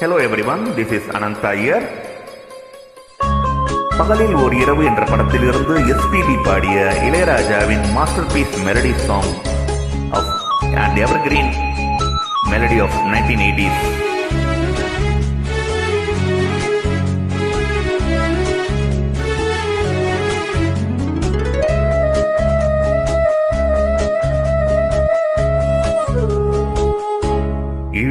Hello everyone this is Anand Iyer Pagalil Or Iravu என்ற படத்திலிருந்து எஸ்பிபி பாடிய இளையராஜாவின் masterpiece melody song and evergreen melody of nineteen eighties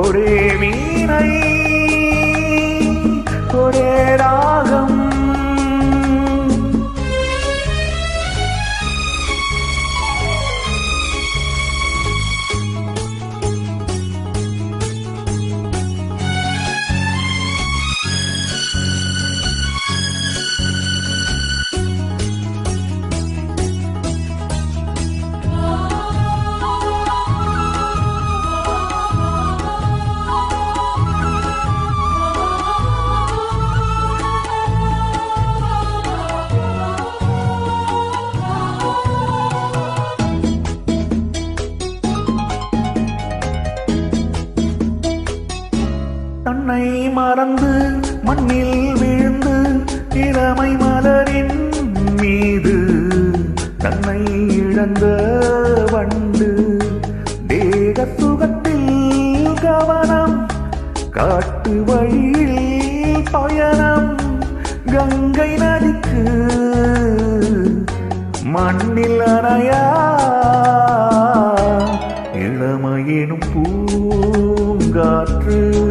ஒரே மீனை தன்னை மறந்து மண்ணில் விழுந்து இளமை மலரின் மீது தன்னை இழந்த வண்டு தேக சுகத்தில் கவனம் காட்டு வழியில் பயணம் கங்கை நதிக்கு மண்ணில் அணையா? இளமையினும் பூங்காற்று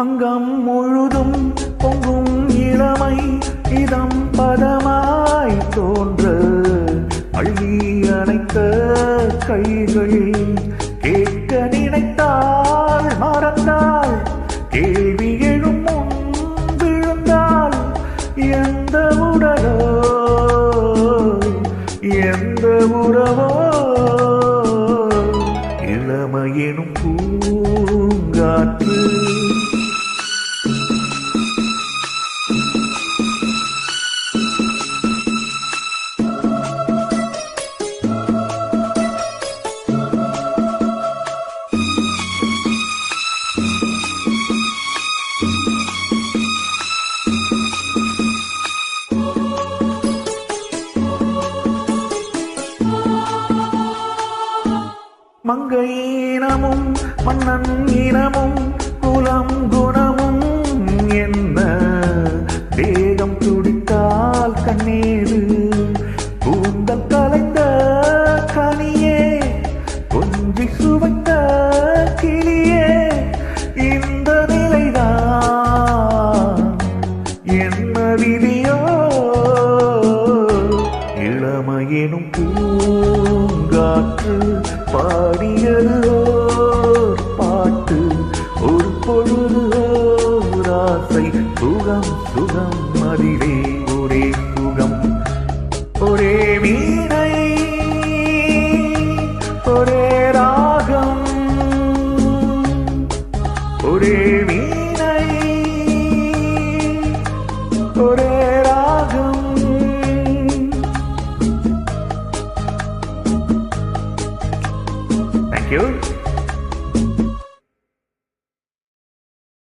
அங்கம் முழுதும் பொங்கும் இளமை. இதம் பதமாய் தோன்ற. அள்ளி அணைத்த கைகளில் மங்கை இனமும் மன்னன் இனமும் குலம் குணமும் என்ன? தேகம் துடித்தால் கண்ணீரு கூந்தல் கலைந்த கனியே கொஞ்சி சுவைத்த கிளியே இந்த நிலைதான் என்ன விதியோ? இளமையினும் பூங்காற்று பா பொழுது ஓர் பாட்டு ஒரு பொழுது ஓர் ஆசை. சுகம் சுகம் அதிலே ஒரே ராகம். ஒரே வீணை. you.